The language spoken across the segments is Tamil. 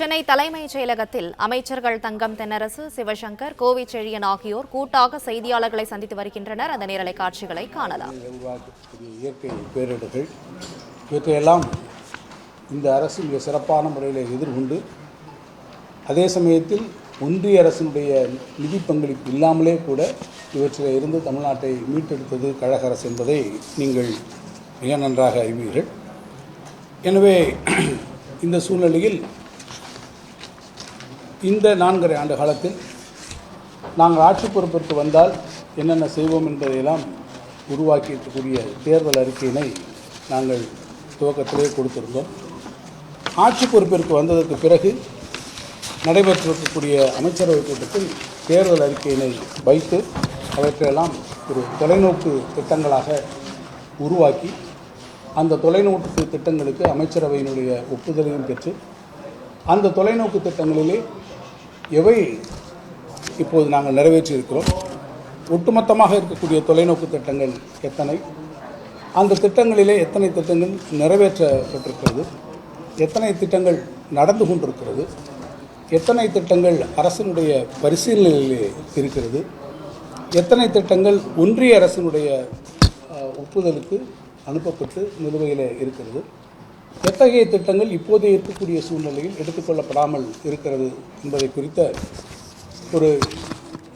சென்னை தலைமைச் செயலகத்தில் அமைச்சர்கள் தங்கம் தென்னரசு சிவசங்கர் கோவை செழியன் ஆகியோர் கூட்டாக செய்தியாளர்களை சந்தித்து வருகின்றனர். அந்த நேரலை காட்சிகளை காணலாம். இயற்கை பேரிடர்கள் இவற்றையெல்லாம் இந்த அரசு மிக சிறப்பான முறையில் எதிர்கொண்டு அதே சமயத்தில் ஒன்றிய அரசினுடைய நிதி பங்களிப்பு இல்லாமலே கூட இவற்றில் இருந்து தமிழ்நாட்டை மீட்டெடுத்தது கழக அரசு என்பதை நீங்கள் மிக நன்றாக அறிவீர்கள். எனவே இந்த சூழ்நிலையில் இந்த நான்கரை ஆண்டு காலத்தில் நாங்கள் ஆட்சி பொறுப்பிற்கு வந்தால் என்னென்ன செய்வோம் என்பதையெல்லாம் உருவாக்கி இருக்கக்கூடிய தேர்தல் அறிக்கையினை நாங்கள் துவக்கத்திலே கொடுத்திருந்தோம். ஆட்சி பொறுப்பிற்கு வந்ததற்கு பிறகு நடைபெற்றிருக்கக்கூடிய அமைச்சரவை கூட்டத்தில் தேர்தல் அறிக்கையினை வைத்து அவற்றையெல்லாம் ஒரு தொலைநோக்கு திட்டங்களாக உருவாக்கி அந்த தொலைநோக்கு திட்டங்களுக்கு அமைச்சரவையினுடைய ஒப்புதலையும் பெற்று அந்த தொலைநோக்கு திட்டங்களிலே எவை இப்போது நாங்கள் நிறைவேற்றியிருக்கிறோம்? ஒட்டுமொத்தமாக இருக்கக்கூடிய தொலைநோக்கு திட்டங்கள் எத்தனை? அந்த திட்டங்களிலே எத்தனை திட்டங்கள் நிறைவேற்றப்பட்டிருக்கிறது? எத்தனை திட்டங்கள் நடந்து கொண்டிருக்கிறது? எத்தனை திட்டங்கள் அரசினுடைய பரிசீலனையிலே இருக்கிறது? எத்தனை திட்டங்கள் ஒன்றிய அரசினுடைய ஒப்புதலுக்கு அனுப்பப்பட்டு நிலுவையில் இருக்கிறது? எத்தகைய திட்டங்கள் இப்போதே இருக்கக்கூடிய சூழ்நிலையில் எடுத்துக்கொள்ளப்படாமல் இருக்கிறது என்பதை குறித்த ஒரு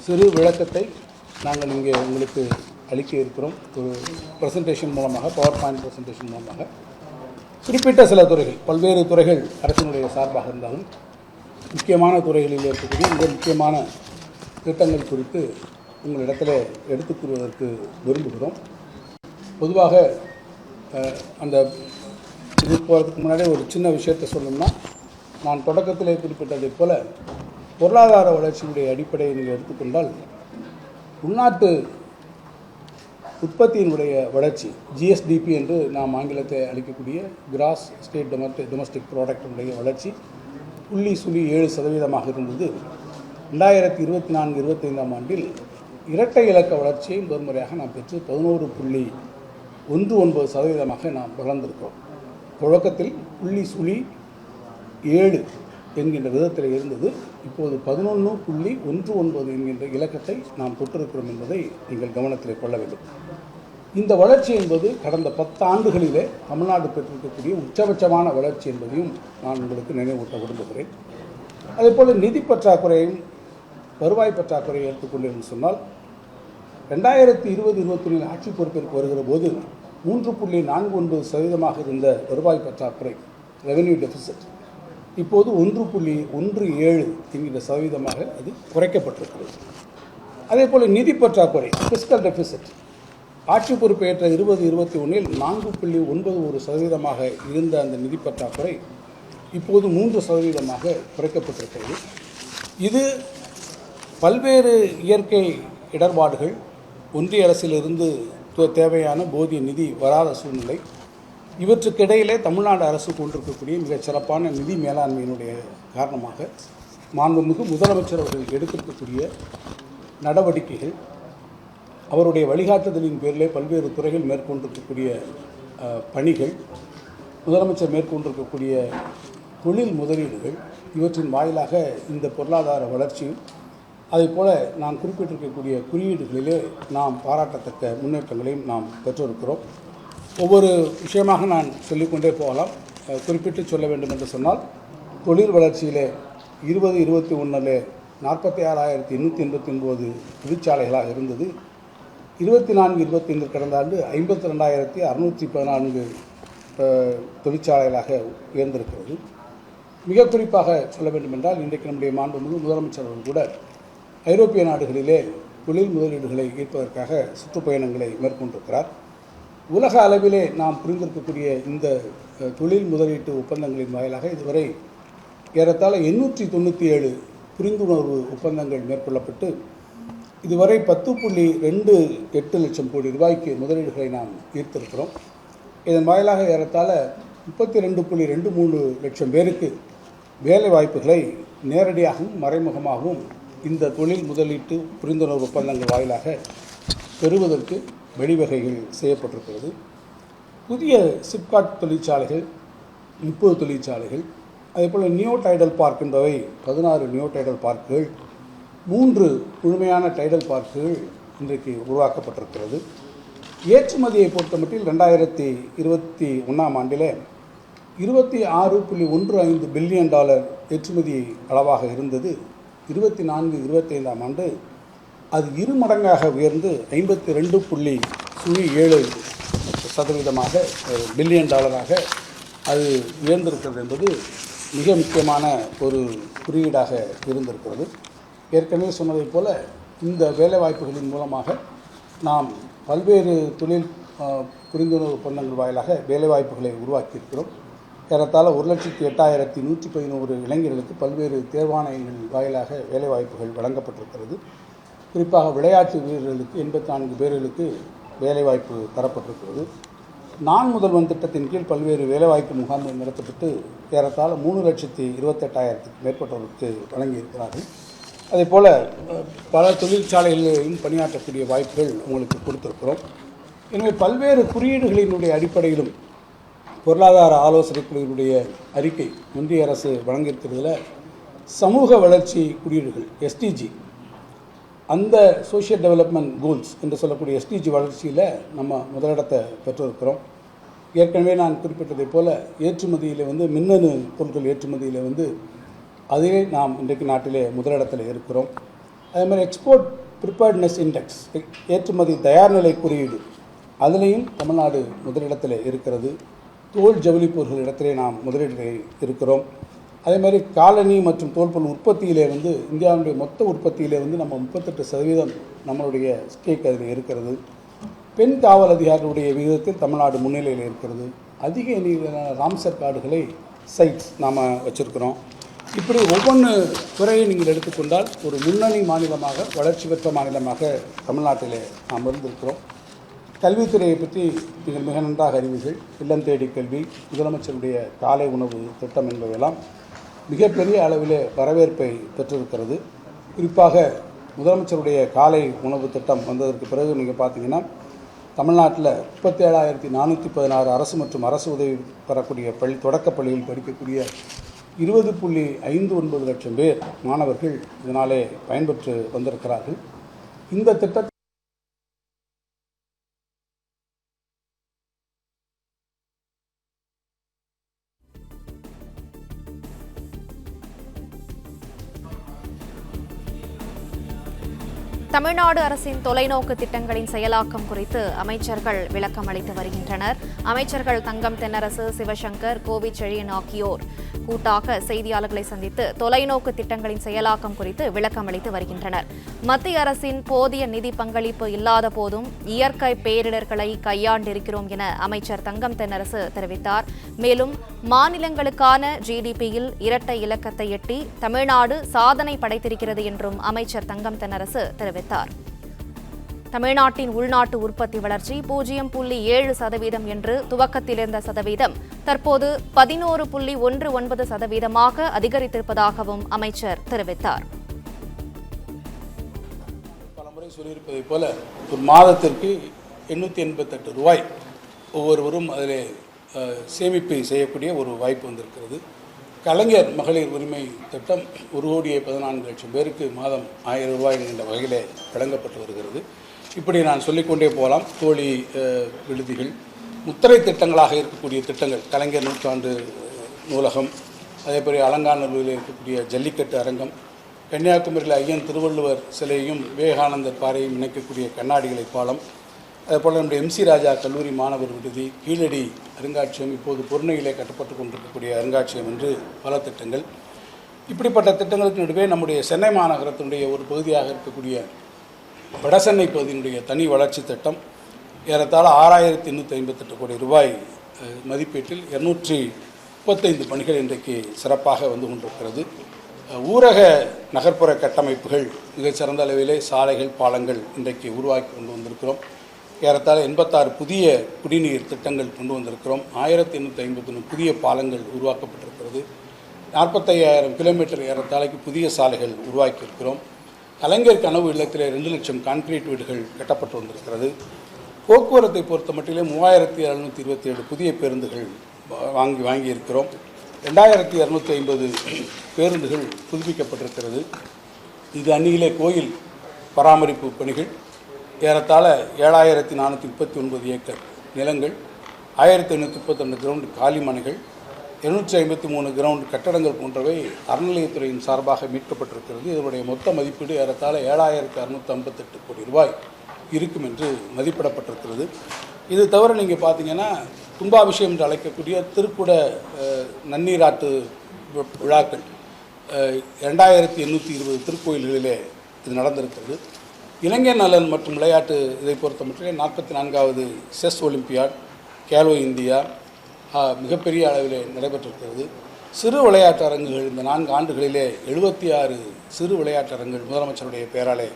சிறு விளக்கத்தை நாங்கள் இங்கே உங்களுக்கு அளிக்க இருக்கிறோம். ஒரு ப்ரெசன்டேஷன் மூலமாக பவர் பாயிண்ட் ப்ரெசன்டேஷன் மூலமாக. குறிப்பிட்ட சில துறைகள் பல்வேறு துறைகள் அரசினுடைய சார்பாக இருந்தாலும் முக்கியமான துறைகளில் இருக்கக்கூடிய இந்த முக்கியமான திட்டங்கள் குறித்து உங்களிடத்தில் எடுத்துக் கூறுவதற்கு விரும்புகிறோம். பொதுவாக அந்த இது போகிறதுக்கு முன்னாடி ஒரு சின்ன விஷயத்தை சொல்லணும்னா நான் தொடக்கத்தில் குறிப்பிட்டதைப் போல பொருளாதார வளர்ச்சியினுடைய அடிப்படையை நீங்கள் எடுத்துக்கொண்டால் உள்நாட்டு உற்பத்தியினுடைய வளர்ச்சி ஜிஎஸ்டிபி என்று நாம் ஆங்கிலத்தை அளிக்கக்கூடிய கிராஸ் ஸ்டேட் டொமஸ்டிக் டொமஸ்டிக் ப்ராடக்டினுடைய வளர்ச்சி புள்ளி சுழி ஏழு சதவீதமாக இருந்தது. ரெண்டாயிரத்தி இருபத்தி நான்கு இருபத்தைந்தாம் ஆண்டில் இரட்டை இலக்க வளர்ச்சியை முதன்முறையாக நாம் பெற்று பதினோரு புள்ளி ஒன்று ஒன்பது சதவீதமாக நாம் வளர்ந்திருக்கிறோம். தொடக்கத்தில் புள்ளி சுழி ஏழு என்கின்ற விதத்தில் இருந்தது. இப்போது பதினொன்று புள்ளி ஒன்று ஒன்பது என்கின்ற இலக்கத்தை நாம் தொட்டிருக்கிறோம் என்பதை நீங்கள் கவனத்தில் கொள்ள வேண்டும். இந்த வளர்ச்சி என்பது கடந்த பத்து ஆண்டுகளிலே தமிழ்நாடு பெற்றிருக்கக்கூடிய உச்சபட்சமான வளர்ச்சி என்பதையும் நான் உங்களுக்கு நினைவூட்ட விரும்புகிறேன். அதே போல் நிதி பற்றாக்குறையும் வருவாய் பற்றாக்குறையை எடுத்துக்கொண்டேன் சொன்னால் ரெண்டாயிரத்தி இருபது இருபத்தொன்னில் ஆட்சி பொறுப்பிற்கு வருகிற போது மூன்று புள்ளி நான்கு ஒன்பது சதவீதமாக இருந்த வருவாய் பற்றாக்குறை ரெவென்யூ டெபிசிட் இப்போது ஒன்று புள்ளி ஒன்று ஏழு என்கிற சதவீதமாக அது குறைக்கப்பட்டிருக்கிறது. அதே போல் நிதி பற்றாக்குறை ஃபிஸ்கல் டெபிசிட் ஆட்சி பொறுப்பேற்ற இருபது இருபத்தி ஒன்றில் நான்கு புள்ளி ஒன்பது ஒரு சதவீதமாக இருந்த அந்த நிதி பற்றாக்குறை இப்போது மூன்று சதவீதமாக குறைக்கப்பட்டிருக்கிறது. இது பல்வேறு இயற்கை இடர்பாடுகள் ஒன்றிய அரசிலிருந்து தேவையான போதிய நிதி வராத சூழ்நிலை. இவற்றுக்கிடையிலே தமிழ்நாடு அரசு கொண்டிருக்கக்கூடிய மிகச் சிறப்பான நிதி மேலாண்மையினுடைய காரணமாக மாண்புமிகு முதலமைச்சர் அவர்கள் எடுத்திருக்கக்கூடிய நடவடிக்கைகள் அவருடைய வழிகாட்டுதலின் பேரிலே பல்வேறு துறைகள் மேற்கொண்டிருக்கக்கூடிய பணிகள் முதலமைச்சர் மேற்கொண்டிருக்கக்கூடிய தொழில் முதலீடுகள் இவற்றின் வாயிலாக இந்த பொருளாதார வளர்ச்சியும் அதேப் நான் குறிப்பிட்டிருக்கக்கூடிய குறியீடுகளிலே நாம் பாராட்டத்தக்க முன்னேற்றங்களையும் நாம் பெற்றிருக்கிறோம். ஒவ்வொரு விஷயமாக நான் சொல்லிக்கொண்டே போகலாம். குறிப்பிட்டு சொல்ல வேண்டும் என்று சொன்னால் தொழில் வளர்ச்சியிலே இருபது இருபத்தி ஒன்றில் நாற்பத்தி ஆறாயிரத்தி எண்ணூற்றி எண்பத்தி ஒன்பது தொழிற்சாலைகளாக இருந்தது. இருபத்தி நான்கு இருபத்தி ஐந்து கடந்த ஆண்டு ஐம்பத்தி ரெண்டாயிரத்தி அறுநூற்றி பதினான்கு தொழிற்சாலைகளாக உயர்ந்திருக்கிறது. மிக குறிப்பாக சொல்ல வேண்டுமென்றால் இன்றைக்கு நம்முடைய மாண்புமிகு முதலமைச்சர் அவர்கள் கூட ஐரோப்பிய நாடுகளிலே தொழில் முதலீடுகளை ஈர்ப்பதற்காக சுற்றுப்பயணங்களை மேற்கொண்டிருக்கிறார். உலக அளவிலே நாம் புரிந்திருக்கக்கூடிய இந்த தொழில் முதலீட்டு ஒப்பந்தங்களின் வாயிலாக இதுவரை ஏறத்தாழ எண்ணூற்றி தொண்ணூற்றி ஏழு புரிந்துணர்வு ஒப்பந்தங்கள் மேற்கொள்ளப்பட்டு இதுவரை பத்து புள்ளி ரெண்டு எட்டு லட்சம் கோடி ரூபாய்க்கு முதலீடுகளை நாம் ஈர்த்திருக்கிறோம். இதன் வாயிலாக ஏறத்தாழ முப்பத்தி ரெண்டு புள்ளி ரெண்டு மூணு லட்சம் பேருக்கு வேலை வாய்ப்புகளை நேரடியாகவும் மறைமுகமாகவும் இந்த தொழில் முதலீட்டு புரிந்துணர்வு ஒப்பந்தங்கள் வாயிலாக பெறுவதற்கு வழிவகைகள் செய்யப்பட்டிருக்கிறது. புதிய சிப்காட் தொழிற்சாலைகள் முப்பது தொழிற்சாலைகள் அதேபோல் நியோ டைடல் பார்க் என்பவை பதினாறு நியோ டைடல் பார்க்குகள் மூன்று முழுமையான டைடல் பார்க்குகள் இன்றைக்கு உருவாக்கப்பட்டிருக்கிறது. ஏற்றுமதியை பொறுத்தமட்டில் ரெண்டாயிரத்தி இருபத்தி ஒன்றாம் ஆண்டில் இருபத்தி ஆறு புள்ளி ஒன்று ஐந்து பில்லியன் டாலர் ஏற்றுமதி அளவாக இருந்தது. இருபத்தி நான்கு இருபத்தைந்தாம் ஆண்டு அது இரு மடங்காக உயர்ந்து ஐம்பத்தி ரெண்டு புள்ளி சுழி ஏழு சதவீதமாக பில்லியன் டாலராக அது உயர்ந்திருக்கிறது என்பது மிக முக்கியமான ஒரு குறியீடாக இருந்திருக்கிறது. ஏற்கனவே சொன்னதைப் போல இந்த வேலைவாய்ப்புகளின் மூலமாக நாம் பல்வேறு தொழில் புரிந்துணர்வு ஒப்பந்தங்கள் வாயிலாக வேலைவாய்ப்புகளை உருவாக்கியிருக்கிறோம். ஏறத்தாழ ஒரு லட்சத்தி எட்டாயிரத்தி நூற்றி பதினோரு இளைஞர்களுக்கு பல்வேறு தேர்வாணையங்கள் வாயிலாக வேலைவாய்ப்புகள் வழங்கப்பட்டிருக்கிறது. குறிப்பாக விளையாட்டு வீரர்களுக்கு எண்பத்தி நான்கு பேர்களுக்கு வேலைவாய்ப்பு தரப்பட்டிருக்கிறது. நான் முதல்வன் திட்டத்தின் கீழ் பல்வேறு வேலைவாய்ப்பு முகாம்கள் நடத்தப்பட்டு ஏறத்தாழ மூணு லட்சத்தி இருபத்தெட்டாயிரத்துக்கு மேற்பட்டவர்களுக்கு வழங்கியிருக்கிறார்கள். அதே போல் பல தொழிற்சாலைகளிலும் பணியாற்றக்கூடிய வாய்ப்புகள் உங்களுக்கு கொடுத்துருக்கிறோம். எனவே பல்வேறு குறியீடுகளினுடைய அடிப்படையிலும் பொருளாதார ஆலோசனை குழுவினுடைய அறிக்கை ஒன்றிய அரசு வழங்கியிருக்கிறதுல சமூக வளர்ச்சி குறியீடுகள் எஸ்டிஜி அந்த சோஷியல் டெவலப்மெண்ட் கோல்ஸ் என்று சொல்லக்கூடிய எஸ்டிஜி வளர்ச்சியில் நம்ம முதலிடத்தை பெற்றிருக்கிறோம். ஏற்கனவே நான் குறிப்பிட்டதைப் போல் ஏற்றுமதியில் வந்து மின்னணு பொருட்கள் ஏற்றுமதியில் வந்து அதிலே நாம் இன்றைக்கு நாட்டிலே முதலிடத்தில் இருக்கிறோம். அதே மாதிரி எக்ஸ்போர்ட் ப்ரிப்பேர்ட்னஸ் இண்டெக்ஸ் ஏற்றுமதி தயார்நிலை குறியீடு அதுலேயும் தமிழ்நாடு முதலிடத்தில் இருக்கிறது. தோல் ஜவுளி பொருட்கள் இடத்திலே நாம் முதலீடு இருக்கிறோம். அதே மாதிரி காலனி மற்றும் தோல்பொருள் உற்பத்தியிலே வந்து இந்தியாவினுடைய மொத்த உற்பத்தியிலே வந்து நம்ம முப்பத்தெட்டு சதவீதம் நம்மளுடைய ஸ்டேக் அதில் இருக்கிறது. பெண் காவல் அதிகாரிகளுடைய விகிதத்தில் தமிழ்நாடு முன்னிலையில் இருக்கிறது. அதிக எண்ணிக்கையிலான ராம்சர் கார்டுகளை சைட்ஸ் நாம் வச்சுருக்கிறோம். இப்படி ஒவ்வொன்று துறையை நீங்கள் எடுத்துக்கொண்டால் ஒரு முன்னணி மாநிலமாக வளர்ச்சி பெற்ற மாநிலமாக தமிழ்நாட்டிலே நாம் இருந்திருக்கிறோம். கல்வித்துறையை பற்றி நீங்கள் மிக நன்றாக அறிவீர்கள். இல்லம் தேடி கல்வி முதலமைச்சருடைய காலை உணவு திட்டம் என்பவையெல்லாம் மிகப்பெரிய அளவிலே வரவேற்பை பெற்றிருக்கிறது. குறிப்பாக முதலமைச்சருடைய காலை உணவு திட்டம் வந்ததற்கு பிறகு நீங்கள் பார்த்தீங்கன்னா தமிழ்நாட்டில் முப்பத்தி ஏழாயிரத்தி நானூற்றி பதினாறு அரசு மற்றும் அரசு உதவி பெறக்கூடிய பள்ளி தொடக்கப் பள்ளியில் படிக்கக்கூடிய இருபது புள்ளி ஐந்து ஒன்பது லட்சம் பேர் மாணவர்கள் இதனாலே பயன்பெற்று வந்திருக்கிறார்கள். இந்த திட்டத்தை தமிழ்நாடு அரசின் தொலைநோக்கு திட்டங்களின் செயலாக்கம் குறித்து அமைச்சர்கள் விளக்கம் அளித்து வருகின்றனர். அமைச்சர்கள் தங்கம் தென்னரசு சிவசங்கர் கோவிச்செழியன் ஆகியோர். கூட்டாக செய்தியாளர்களை சந்தித்து தொலைநோக்கு திட்டங்களின் செயலாக்கம் குறித்து விளக்கம் அளித்து வருகின்றனர். மத்திய அரசின் போதிய நிதி பங்களிப்பு இல்லாத போதும் இயற்கை பேரிடர்களை கையாண்டிருக்கிறோம் என அமைச்சர் தங்கம் தென்னரசு தெரிவித்தார். மேலும் மாநிலங்களுக்கான ஜிடிபியில் இரட்டை இலக்கத்தை எட்டி தமிழ்நாடு சாதனை படைத்திருக்கிறது என்றும் அமைச்சர் தங்கம் தென்னரசு தெரிவித்தார். தமிழ்நாட்டின் உள்நாட்டு உற்பத்தி வளர்ச்சி பூஜ்ஜியம் புள்ளி ஏழு சதவீதம் என்று துவக்கத்தில் இருந்த சதவீதம் தற்போது பதினோரு புள்ளி ஒன்று ஒன்பது சதவீதமாக அதிகரித்திருப்பதாகவும் அமைச்சர் தெரிவித்தார். பலமுறை சொல்லியிருப்பதைப் போல ஒரு மாதத்திற்கு எண்ணூற்றி எண்பத்தெட்டு ரூபாய் ஒவ்வொருவரும் அதில் சேமிப்பு செய்யக்கூடிய ஒரு வாய்ப்பு வந்திருக்கிறது. கலைஞர் மகளிர் உரிமை திட்டம் ஒரு கோடியே பதினான்கு லட்சம் பேருக்கு மாதம் ஆயிரம் ரூபாய் என்கின்ற வகையில் வழங்கப்பட்டு வருகிறது. இப்படி நான் சொல்லிக்கொண்டே போகலாம். தோழி விடுதிகள். முத்திரை திட்டங்களாக இருக்கக்கூடிய திட்டங்கள் கலைஞர் நூற்றாண்டு நூலகம். அதேபோல் அலங்காநல்லூரில் இருக்கக்கூடிய ஜல்லிக்கட்டு அரங்கம். கன்னியாகுமரியில் ஐயன் திருவள்ளுவர் சிலையும் விவேகானந்தர் பாறையும் இணைக்கக்கூடிய கண்ணாடிகளை பாலம். அதேபோல் நம்முடைய எம்சி ராஜா கல்லூரி மாணவர் விடுதி கீழடி அருங்காட்சியகம் இப்போது பொருணையிலே கட்டப்பட்டு கொண்டிருக்கக்கூடிய அருங்காட்சியகம் என்று பல திட்டங்கள். இப்படிப்பட்ட திட்டங்களுக்கு நடுவே நம்முடைய சென்னை மாநகரத்தினுடைய ஒரு பகுதியாக இருக்கக்கூடிய வடசென்னை பகுதியினுடைய தனி வளர்ச்சி திட்டம் ஏறத்தாழ ஆறாயிரத்தி எண்ணூற்றி ஐம்பத்தெட்டு கோடி ரூபாய் மதிப்பீட்டில் இருநூற்றி முப்பத்தைந்து பணிகள் இன்றைக்கு சிறப்பாக வந்து கொண்டிருக்கிறது. ஊரக நகர்ப்புற கட்டமைப்புகள் மிகச்சிறந்த அளவிலே சாலைகள் பாலங்கள் இன்றைக்கு உருவாக்கி கொண்டு வந்திருக்கிறோம். ஏறத்தாழ எண்பத்தாறு புதிய குடிநீர் திட்டங்கள் கொண்டு வந்திருக்கிறோம். ஆயிரத்தி எண்ணூற்றி ஐம்பத்தொன்று புதிய பாலங்கள் உருவாக்கப்பட்டிருக்கிறது. நாற்பத்தையாயிரம் கிலோமீட்டர் ஏறத்தாழைக்கு புதிய சாலைகள் உருவாக்கியிருக்கிறோம். கலைஞர் கனவு இல்லத்தில் ரெண்டு லட்சம் கான்கிரீட் வீடுகள் கட்டப்பட்டு வந்திருக்கிறது. போக்குவரத்தை பொறுத்த மட்டிலே மூவாயிரத்தி எழுநூற்றி இருபத்தி ஏழு புதிய பேருந்துகள் வாங்கி வாங்கியிருக்கிறோம். ரெண்டாயிரத்தி இரநூத்தி ஐம்பது பேருந்துகள் புதுப்பிக்கப்பட்டிருக்கிறது. இது அன்னியிலே கோயில் பராமரிப்பு பணிகள். ஏறத்தாழ ஏழாயிரத்தி நானூற்றி முப்பத்தி ஒன்பது ஏக்கர் நிலங்கள் ஆயிரத்தி ஐநூற்றி முப்பத்தொன்று கிரவுண்டு காலிமனைகள் இருநூற்றி ஐம்பத்தி மூணு கிரவுண்ட் கட்டடங்கள் போன்றவை அறநிலையத்துறையின் சார்பாக மீட்கப்பட்டிருக்கிறது. இதனுடைய மொத்த மதிப்பீடு ஏறத்தாழ ஏழாயிரத்தி அறுநூற்றி ஐம்பத்தெட்டு கோடி ரூபாய் இருக்கும் என்று மதிப்பிடப்பட்டிருக்கிறது. இது தவிர நீங்கள் பார்த்தீங்கன்னா கும்பாபிஷேகம் என்று அழைக்கக்கூடிய திருக்குட நன்னீராட்டு விழாக்கள் இரண்டாயிரத்தி ரெண்டாயிரத்தி எண்ணூற்றி இருபது திருக்கோயில்களிலே இது நடந்திருக்கிறது. இளைஞர் நலன் மற்றும் விளையாட்டு இதை பொறுத்தமட்டிலே நாற்பத்தி நான்காவது செஸ் ஒலிம்பியாட் கேலோ இந்தியா மிகப்பெரிய அளவில் நடைபெற்றிருக்கிறது. சிறு விளையாட்டு அரங்குகள் இந்த நான்கு ஆண்டுகளிலே எழுபத்தி ஆறு சிறு விளையாட்டு அரங்குகள் முதலமைச்சருடைய பெயராலே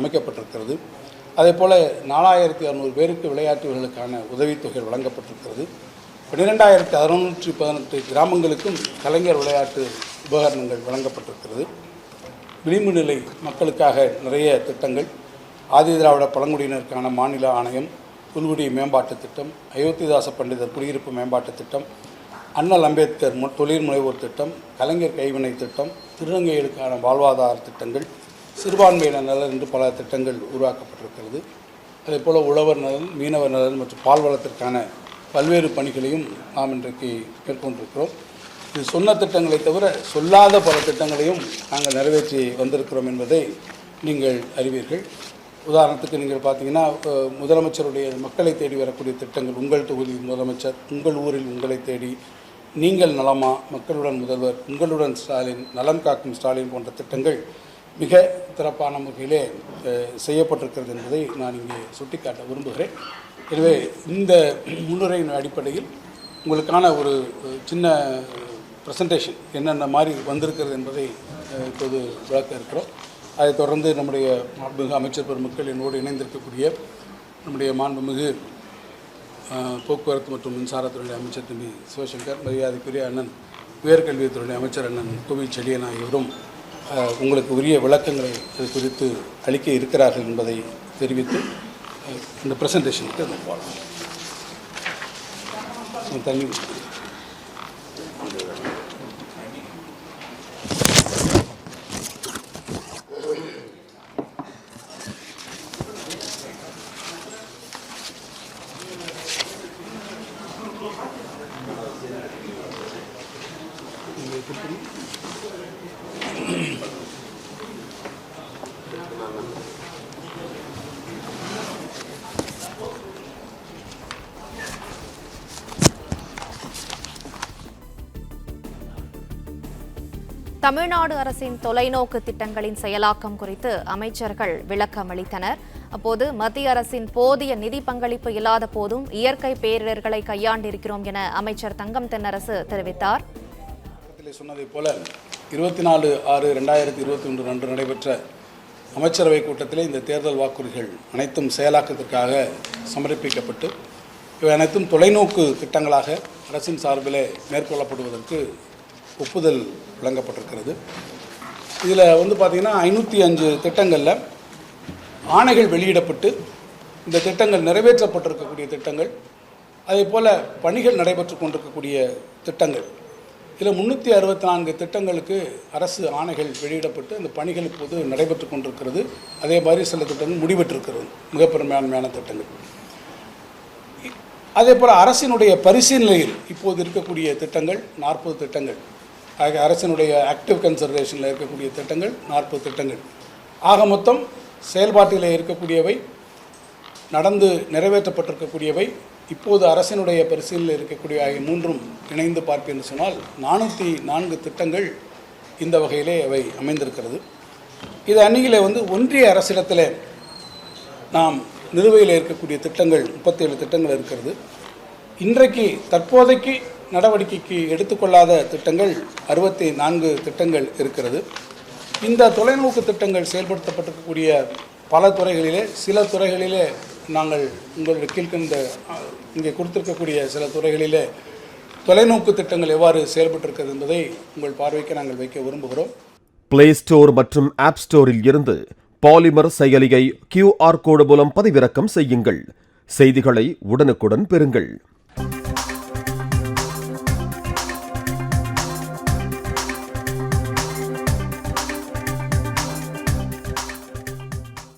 அமைக்கப்பட்டிருக்கிறது. அதே போல் நாலாயிரத்தி அறநூறு பேருக்கு விளையாட்டு வீரர்களுக்கான உதவித்தொகை வழங்கப்பட்டிருக்கிறது. பன்னிரெண்டாயிரத்தி அறுநூற்றி பதினெட்டு கிராமங்களுக்கும் கலைஞர் விளையாட்டு உபகரணங்கள் வழங்கப்பட்டிருக்கிறது. விளிம்பு நிலை மக்களுக்காக நிறைய திட்டங்கள் ஆதி திராவிட பழங்குடியினருக்கான மாநில ஆணையம் புல்குடி மேம்பாட்டுத் திட்டம் அயோத்திதாச பண்டிதர் குடியிருப்பு மேம்பாட்டுத் திட்டம் அண்ணல் அம்பேத்கர் மு- தொழில் முனைவோர் திட்டம் கலைஞர் கைவினை திட்டம் திருநங்கைகளுக்கான வாழ்வாதார திட்டங்கள் சிறுபான்மையினர் நலன் என்று பல திட்டங்கள் உருவாக்கப்பட்டிருக்கிறது. அதே போல் உழவர் நலன் மீனவர் நலன் மற்றும் பால்வளத்திற்கான பல்வேறு பணிகளையும் நாம் இன்றைக்கு மேற்கொண்டிருக்கிறோம். இது சொன்ன திட்டங்களை தவிர சொல்லாத பல திட்டங்களையும் நாங்கள் நிறைவேற்றி வந்திருக்கிறோம் என்பதை நீங்கள் அறிவீர்கள். உதாரணத்துக்கு நீங்கள் பார்த்தீங்கன்னா முதலமைச்சருடைய மக்களை தேடி வரக்கூடிய திட்டங்கள் உங்கள் தொகுதி முதலமைச்சர் உங்கள் ஊரில் உங்களை தேடி நீங்கள் நலமா மக்களுடன் முதல்வர் உங்களுடன் ஸ்டாலின் நலம் காக்கும் ஸ்டாலின் போன்ற திட்டங்கள் மிக சிறப்பான முறையிலே செய்யப்பட்டிருக்கிறது என்பதை நான் இங்கே சுட்டிக்காட்ட விரும்புகிறேன். எனவே இந்த முன்னுரையின் அடிப்படையில் உங்களுக்கான ஒரு சின்ன ப்ரெசன்டேஷன் என்னென்ன மாதிரி வந்திருக்கிறது என்பதை இப்போது விளக்க இருக்கிறோம். அதைத் தொடர்ந்து நம்முடைய மாண்புமிகு அமைச்சர் பெருமக்கள் என்னோடு இணைந்திருக்கக்கூடிய நம்முடைய மாண்புமிகு போக்குவரத்து மற்றும் மின்சாரத்துறை அமைச்சர் தம்பி சிவசங்கர் மரியாதைக்குரிய அண்ணன் உயர்கல்வித்துறை அமைச்சர் அண்ணன் கோவி செழியன் ஆகியோரும் உங்களுக்கு உரிய விளக்கங்களை அது குறித்து அளிக்க இருக்கிறார்கள் என்பதை தெரிவித்து இந்த ப்ரெசன்டேஷனுக்கு நம்ம தண்ணி தமிழ்நாடு அரசின் தொலைநோக்கு திட்டங்களின் செயலாக்கம் குறித்து அமைச்சர்கள் விளக்கம் அளித்தனர். அப்போது மத்திய அரசின் போதிய நிதி பங்களிப்பு இல்லாத போதும் இயற்கை பேரிடர்களை கையாண்டிருக்கிறோம் என அமைச்சர் தங்கம் தென்னரசு தெரிவித்தார். பக்கத்திலே சொன்னதைப் போல இருபத்தி நாலு ஆறு ரெண்டாயிரத்தி இருபத்தி ஒன்று அன்று நடைபெற்ற அமைச்சரவை கூட்டத்திலே இந்த தேர்தல் வாக்குறுதிகள் அனைத்தும் செயலாக்கத்திற்காக சமர்ப்பிக்கப்பட்டு இவை அனைத்தும் தொலைநோக்கு திட்டங்களாக அரசின் சார்பிலே மேற்கொள்ளப்படுவதற்கு ஒப்புதல் வழங்கப்பட்டிருக்கிறது. இதில் வந்து பார்த்திங்கன்னா ஐநூற்றி அஞ்சு திட்டங்களில் ஆணைகள் வெளியிடப்பட்டு இந்த திட்டங்கள் நிறைவேற்றப்பட்டிருக்கக்கூடிய திட்டங்கள் அதே போல் பணிகள் நடைபெற்று கொண்டிருக்கக்கூடிய திட்டங்கள். இதில் முந்நூற்றி அறுபத்தி நான்கு திட்டங்களுக்கு அரசு ஆணைகள் வெளியிடப்பட்டு அந்த பணிகள் இப்போது நடைபெற்று கொண்டிருக்கிறது. அதே மாதிரி சில திட்டங்கள் முடிவெற்றிருக்கிறது மிக திட்டங்கள். அதே போல் அரசினுடைய பரிசீலனையில் இப்போது இருக்கக்கூடிய திட்டங்கள் நாற்பது திட்டங்கள். ஆக அரசினுடைய ஆக்டிவ் கன்சர்வேஷனில் இருக்கக்கூடிய திட்டங்கள் நாற்பது திட்டங்கள். ஆக மொத்தம் செயல்பாட்டில் இருக்கக்கூடியவை நடந்து நிறைவேற்றப்பட்டிருக்கக்கூடியவை இப்போது அரசினுடைய பரிசீலில் இருக்கக்கூடிய ஆகிய மூன்றும் இணைந்து பார்ப்பேன் சொன்னால் நானூற்றி நான்கு திட்டங்கள் இந்த வகையிலே அவை அமைந்திருக்கிறது. இது அன்னியிலே வந்து ஒன்றிய அரசிடத்தில் நாம் நிலுவையில் இருக்கக்கூடிய திட்டங்கள் முப்பத்தேழு திட்டங்கள் இருக்கிறது. இன்றைக்கு தற்போதைக்கு நடவடிக்கைக்கு எடுத்துக்கொள்ளாத திட்டங்கள் அறுபத்தி நான்கு திட்டங்கள் இருக்கிறது. இந்த தொலைநோக்கு திட்டங்கள் செயல்படுத்தப்பட்டிருக்கக்கூடிய பல துறைகளிலே சில துறைகளிலே நாங்கள் உங்களுடைய கீழ்கண்ட இங்கே கொடுத்திருக்கக்கூடிய சில துறைகளிலே தொலைநோக்கு திட்டங்கள் எவ்வாறு செயல்பட்டிருக்கிறது என்பதை உங்கள் பார்வைக்கு நாங்கள் வைக்க விரும்புகிறோம். பிளே ஸ்டோர் மற்றும் ஆப் ஸ்டோரில் இருந்து பாலிமர் செயலியை கியூஆர் கோடு மூலம் பதிவிறக்கம் செய்யுங்கள். செய்திகளை உடனுக்குடன் பெறுங்கள்.